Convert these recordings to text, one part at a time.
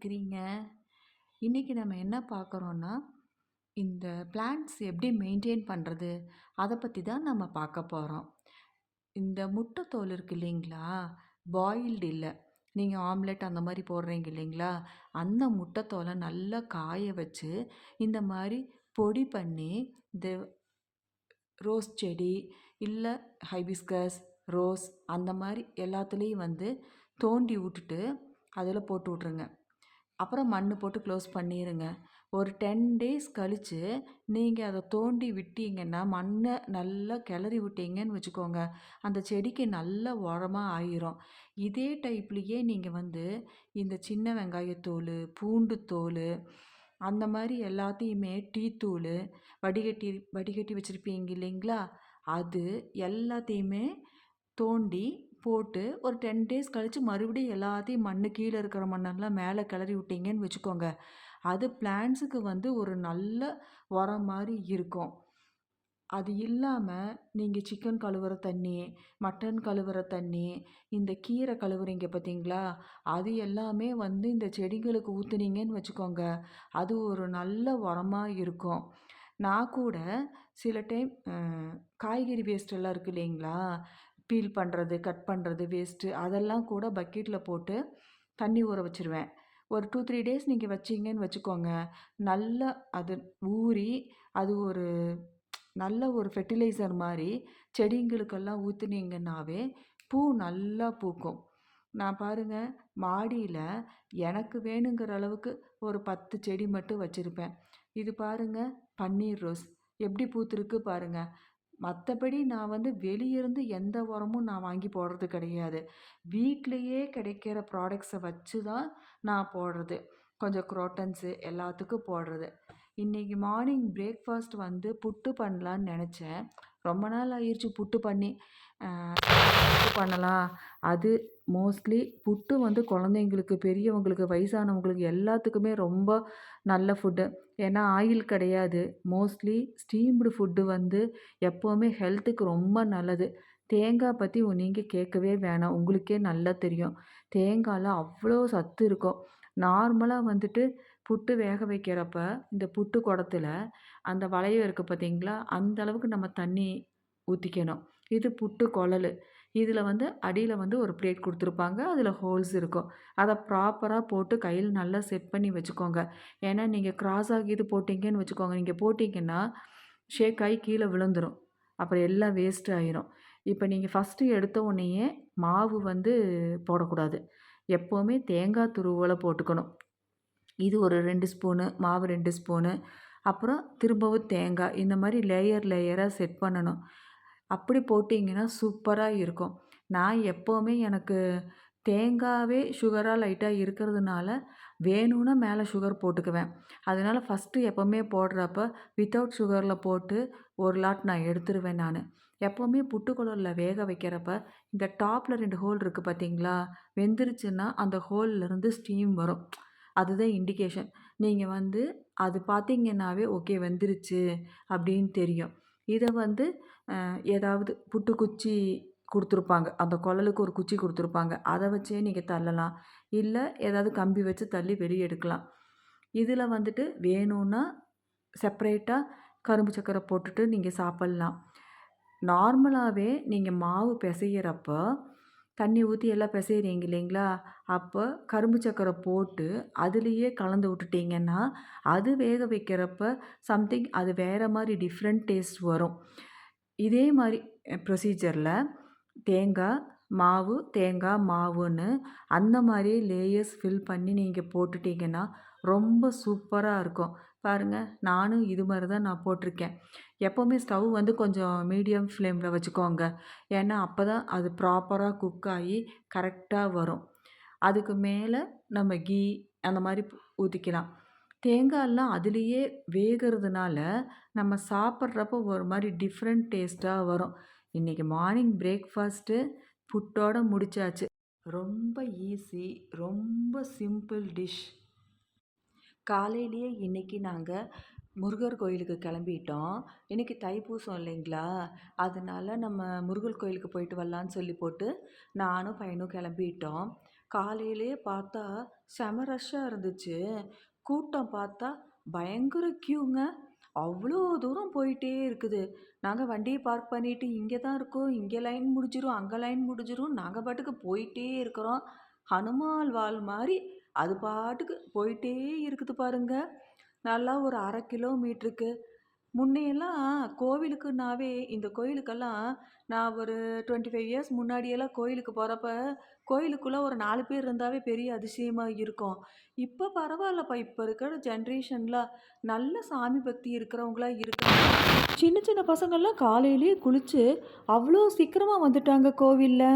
இருக்கிறீங்க? இன்றைக்கி நம்ம என்ன பார்க்குறோன்னா இந்த பிளான்ட்ஸ் எப்படி மெயின்டைன் பண்ணுறது அதை பற்றி தான் நம்ம பார்க்க போகிறோம் இந்த முட்டை தோல் இருக்கு இல்லைங்களா? பாயில்டு இல்லை. நீங்கள் ஆம்லெட் அந்த மாதிரி போடுறீங்க இல்லைங்களா? அந்த முட்டை தோலை நல்லா காய வச்சு இந்த மாதிரி பொடி பண்ணி இந்த ரோஸ் செடி இல்லை ஹைபிஸ்கஸ் ரோஸ் அந்த மாதிரி எல்லாத்துலேயும் வந்து தோண்டி விட்டுட்டு அதில் போட்டு விட்ருங்க அப்புறம் மண் போட்டு க்ளோஸ் பண்ணிடுங்க ஒரு டென் டேஸ் கழித்து நீங்கள் அதை தோண்டி விட்டீங்கன்னா மண்ணை நல்லா கிளறி விட்டீங்கன்னு வச்சுக்கோங்க. அந்த செடிக்கு நல்ல உரமாக ஆயிரும். இதே டைப்லேயே நீங்கள் வந்து இந்த சின்ன வெங்காயத்தோல் பூண்டு தோல் அந்த மாதிரி எல்லாத்தையுமே டீ தூள் வடிகட்டி வடிகட்டி வச்சுருப்பீங்க இல்லைங்களா? அது எல்லாத்தையுமே தோண்டி போட்டு ஒரு டென் டேஸ் கழித்து மறுபடியும் எல்லாத்தையும் மண் கீழே இருக்கிற மண்ணெல்லாம் மேலே கிளறி விட்டீங்கன்னு வச்சுக்கோங்க. அது பிளான்ஸுக்கு வந்து ஒரு நல்ல உரம் மாதிரி இருக்கும். அது இல்லாமல் நீங்கள் சிக்கன் கழுவுற தண்ணி மட்டன் கழுவுற தண்ணி இந்த கீரை கழுவுறீங்க பார்த்தீங்களா? அது எல்லாமே வந்து இந்த செடிகளுக்கு ஊற்றுனீங்கன்னு வச்சுக்கோங்க. அது ஒரு நல்ல உரமாக இருக்கும். நான் கூட சில டைம் காய்கறி வேஸ்ட் எல்லாம் இருக்குது இல்லைங்களா? பீல் பண்ணுறது கட் பண்ணுறது வேஸ்ட்டு அதெல்லாம் கூட பக்கெட்டில் போட்டு தண்ணி ஊற வச்சுருவேன். ஒரு டூ த்ரீ டேஸ் நீங்கள் வச்சிங்கன்னு வச்சுக்கோங்க. நல்ல அது ஊறி அது ஒரு நல்ல ஒரு ஃபெர்டிலைசர் மாதிரி செடிங்களுக்கெல்லாம் ஊற்றுனீங்கன்னாவே பூ நல்லா பூக்கும். நான் பாருங்கள் மாடியில் எனக்கு வேணுங்கிற அளவுக்கு ஒரு பத்து செடி மட்டும் வச்சுருப்பேன். இது பாருங்கள் பன்னீர் ரோஸ். எப்படி பூத்துருக்கு பாருங்கள் மற்றபடி நான் வந்து வெளியிருந்து எந்த உரமும் நான் வாங்கி போடுறது கிடையாது. வீட்டிலையே கிடைக்கிற ப்ராடக்ட்ஸை வச்சு தான் நான் போடுறது. கொஞ்சம் குரோட்டன்ஸு எல்லாத்துக்கும் போடுறது. இன்றைக்கி மார்னிங் பிரேக்ஃபாஸ்ட் வந்து புட்டு பண்ணலான்னு நினச்சேன். ரொம்ப நாள் ஆயிடுச்சு புட்டு பண்ணி. புட்டு பண்ணலாம். அது மோஸ்ட்லி புட்டு வந்து குழந்தைங்களுக்கு பெரியவங்களுக்கு வயசானவங்களுக்கு எல்லாத்துக்குமே ரொம்ப நல்ல ஃபுட்டு ஏன்னா ஆயில் கிடையாது. மோஸ்ட்லி ஸ்டீம்டு ஃபுட்டு வந்து எப்போவுமே ஹெல்த்துக்கு ரொம்ப நல்லது. தேங்காய் பற்றி நீங்கள் கேட்கவே வேணாம். உங்களுக்கே நல்லா தெரியும். தேங்காயில் அவ்வளோ சத்து இருக்கும். நார்மலாக வந்துட்டு புட்டு வேக வைக்கிறப்ப இந்த புட்டு குடத்துல அந்த வளையம் இருக்குது பார்த்தீங்களா அந்த அளவுக்கு நம்ம தண்ணி ஊற்றிக்கணும் இது புட்டு குழல். இதில் வந்து அடியில் வந்து ஒரு பிளேட் கொடுத்துருப்பாங்க. அதில் ஹோல்ஸ் இருக்கும். அதை ப்ராப்பராக போட்டு கையில் நல்லா செட் பண்ணி வச்சுக்கோங்க. ஏன்னா நீங்கள் கிராஸ் ஆகிது போட்டிங்கன்னு வச்சுக்கோங்க. நீங்கள் போட்டிங்கன்னா ஷேக் ஆகி கீழே விழுந்துடும் அப்புறம் எல்லாம் வேஸ்ட் ஆயிரும். இப்போ நீங்கள் ஃபஸ்ட்டு எடுத்த உடனேயே மாவு வந்து போடக்கூடாது. எப்போவுமே தேங்காய் துருவலை போட்டுக்கணும். இது ஒரு ரெண்டு ஸ்பூனு மாவு ரெண்டு ஸ்பூனு அப்புறம் திரும்பவும் தேங்காய். இந்த மாதிரி லேயர் லேயராக செட் பண்ணணும். அப்படி போட்டிங்கன்னா சூப்பராக இருக்கும். நான் எப்போவுமே எனக்கு தேங்காவே சுகராக லைட்டாக இருக்கிறதுனால வேணும்னா மேலே சுகர் போட்டுக்குவேன். அதனால் ஃபஸ்ட்டு எப்போவுமே போடுறப்ப வித்தவுட் சுகரில் போட்டு ஒரு லாட் நான் எடுத்துருவேன் நான். எப்போவுமே புட்டுக்குழலில் வேக வைக்கிறப்ப இந்த டாப்பில் ரெண்டு ஹோல் இருக்குது பார்த்தீங்களா வெந்துருச்சுன்னா அந்த ஹோல்லேருந்து ஸ்டீம் வரும். அதுதான் இண்டிகேஷன் நீங்கள் வந்து அது பார்த்தீங்கன்னாவே ஓகே வெந்துருச்சு அப்படின்னு தெரியும். இதை வந்து ஏதாவது புட்டு குச்சி கொடுத்துருப்பாங்க. அந்த குழலுக்கு ஒரு குச்சி கொடுத்துருப்பாங்க. அதை வச்சே நீங்கள் தள்ளலாம். இல்லை ஏதாவது கம்பி வச்சு தள்ளி வெளியே எடுக்கலாம். இதில் வந்துட்டு வேணும்னா செப்ரேட்டாக கரும்பு சக்கரை போட்டுட்டு நீங்கள் சாப்பிட்லாம். நார்மலாகவே நீங்கள் மாவு பிசையிறப்போ தண்ணி ஊற்றி எல்லாம் பிசையிறீங்க இல்லைங்களா? அப்போ கரும்பு சக்கரை போட்டு அதுலேயே கலந்து விட்டுட்டிங்கன்னா அது வேக வைக்கிறப்ப சம்திங் அது வேறு மாதிரி டிஃப்ரெண்ட் டேஸ்ட் வரும். இதே மாதிரி ப்ரொசீஜரில் தேங்காய் மாவு தேங்காய் மாவுன்னு அந்த மாதிரி லேயர்ஸ் ஃபில் பண்ணி நீங்கள் போட்டுட்டிங்கன்னா ரொம்ப சூப்பராக இருக்கும். பாருங்கள் நானும் இது மாதிரி தான் நான் போட்டிருக்கேன். எப்போவுமே ஸ்டவ் வந்து கொஞ்சம் மீடியம் ஃப்ளேமில் வச்சுக்கோங்க. ஏன்னா அப்போ தான் அது ப்ராப்பராக குக் ஆகி கரெக்டாக வரும். அதுக்கு மேலே நம்ம கீ அந்த மாதிரி ஊற்றிக்கலாம் தேங்காயெல்லாம் அதுலேயே வேகிறதுனால நம்ம சாப்பிட்றப்போ ஒரு மாதிரி டிஃப்ரெண்ட் டேஸ்ட்டாக வரும். இன்றைக்கி மார்னிங் பிரேக்ஃபாஸ்ட்டு புட்டோடு முடித்தாச்சு ரொம்ப ஈஸி ரொம்ப சிம்பிள் டிஷ் காலையிலேயே இன்றைக்கி நாங்கள் முருகர் கோயிலுக்கு கிளம்பிட்டோம். இன்றைக்கி தைப்பூசம் இல்லைங்களா? அதனால நம்ம முருகர் கோயிலுக்கு போயிட்டு வரலான்னு சொல்லி போட்டு நானும் பையனும் கிளம்பிட்டோம். காலையிலே பார்த்தா செம ரஷ்ஷாக இருந்துச்சு. கூட்டம் பார்த்தா பயங்கர க்யூங்க அவ்வளோ தூரம் போயிட்டே இருக்குது. நாங்கள் வண்டியை பார்க் பண்ணிட்டு இங்கே தான் இருக்கோம். இங்கே லைன் முடிஞ்சிரும் அங்கே லைன் முடிஞ்சிரும். நாங்கள் பாட்டுக்கு போயிட்டே இருக்கிறோம். ஹனுமால் வால் மாதிரி அது பாட்டுக்கு போயிட்டே இருக்குது பாருங்க. நல்லா ஒரு அரை கிலோமீட்டருக்கு முன்னையெல்லாம் கோவிலுக்குனாவே இந்த கோயிலுக்கெல்லாம் நான் ஒரு டுவெண்ட்டி ஃபைவ் இயர்ஸ் முன்னாடியெல்லாம் கோயிலுக்கு போகிறப்ப கோயிலுக்குள்ளே ஒரு நாலு பேர் இருந்தாவே பெரிய அதிசயமாக இருக்கும். இப்போ பரவாயில்லப்பா இப்போ இருக்கிற ஜென்ரேஷனில் நல்ல சாமி பக்தி இருக்கிறவங்களா இருக்காங்க. சின்ன சின்ன பசங்கள்லாம் காலையிலேயே குளித்து அவ்வளோ சீக்கிரமாக வந்துட்டாங்க கோவிலில்.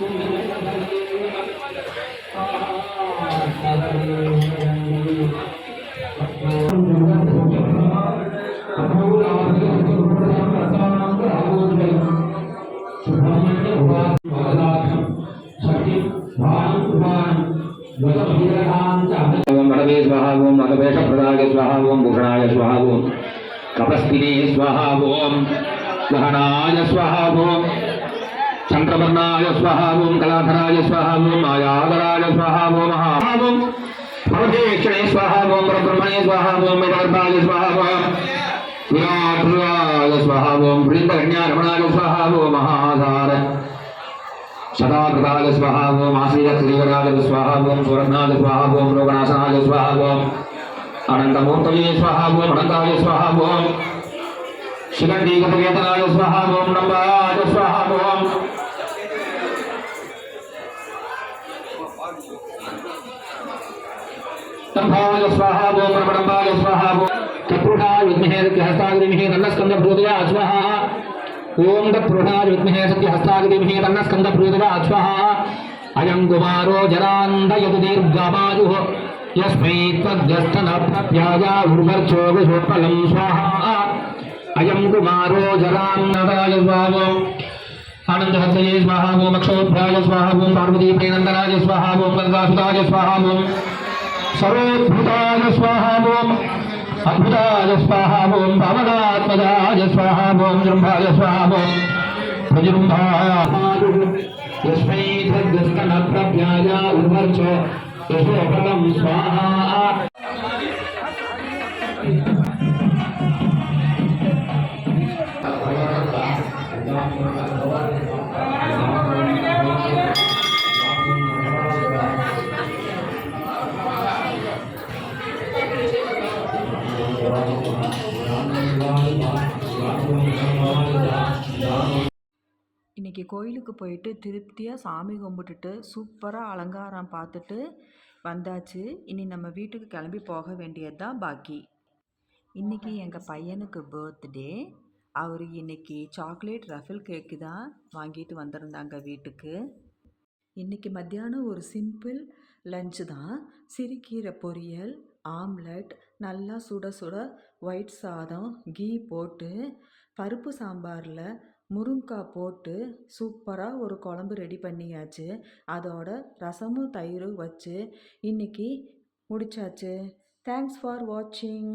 Thank you. चंद्रवर्णाय स्वाहा ओम कलाधराय स्वाहा ओम मायाधराय स्वाहा ओम महा ओम भवदेक्षणे स्वाहा ओम परब्रह्मणे स्वाहा ओम वेदवर्पाय स्वाहा ओम विराट्राय स्वाहा ओम वृंदकन्यारमणाय स्वाहा ओम महाधार। सदाकृताय स्वाहा ओम आश्रीयश्रीवराय स्वाहा ओम सुवर्णाय स्वाहा ओम रोगनाशनाय स्वाहा ओम अनन्तमूर्तये स्वाहा ओम अनन्ताय स्वाहा ओम शिखण्डीगतवेतनाय स्वाहा ओम नम्बाय तम्भाय स्वाहा ओम रमणम्बाय स्वाहा ओम तत्पुरुषाय विद्महे सत्यहस्ताग्निमहे तन्नस्कन्दभूतया स्वाहा ओम तत्पुरुषाय विद्महे सत्यहस्ताग्निमहे तन्नस्कन्दभूतया स्वाहा अयं कुमारो जरान्दयतु दीर्घमायुः यस्मै त्वद्यस्तनप्रत्याया उर्वर्चोगशोत्पलं स्वाहा। अयं कुमारो जरान्ददाय स्वाहा। आनन्दहस्तये स्वाहा ओम अक्षोभ्याय स्वाहा ओम पार्वतीप्रेनन्दनाय स्वाहा ओम गङ्गासुताय स्वाहा ओम సర్వోద్భుతాయ స్వాహాభోం అద్భుతాయ స్వాహాభోం భవదాత్మదాయ స్వాహాభోం జృంభాయ స్వాహాభోం ప్రజృంభాయ యస్మై ధృస్తనప్రభ్యాయ ఉభర్చ యశోఫలం స్వాహా. கோயிலுக்கு போயிட்டு திருப்தியாக சாமி கும்பிட்டுட்டு சூப்பராக அலங்காரம் பார்த்துட்டு வந்தாச்சு. இனி நம்ம வீட்டுக்கு கிளம்பி போக வேண்டியது தான் பாக்கி. இன்றைக்கி எங்கள் பையனுக்கு பர்த்டே. அவர் இன்னைக்கு சாக்லேட் ரஃபில் கேக்கு தான் வாங்கிட்டு வந்திருந்தாங்க வீட்டுக்கு. இன்றைக்கி மத்தியானம் ஒரு சிம்பிள் லஞ்சு தான். சிறுகீரை பொரியல் ஆம்லெட் நல்லா சுட சுட ஒயிட் சாதம் கீ போட்டு பருப்பு சாம்பாரில் முருங்காய் போட்டு சூப்பராக ஒரு குழம்பு ரெடி பண்ணியாச்சு. அதோட ரசமும் தயிரும் வச்சு இன்னைக்கு முடிச்சாச்சு. தேங்க்ஸ் ஃபார் வாட்சிங்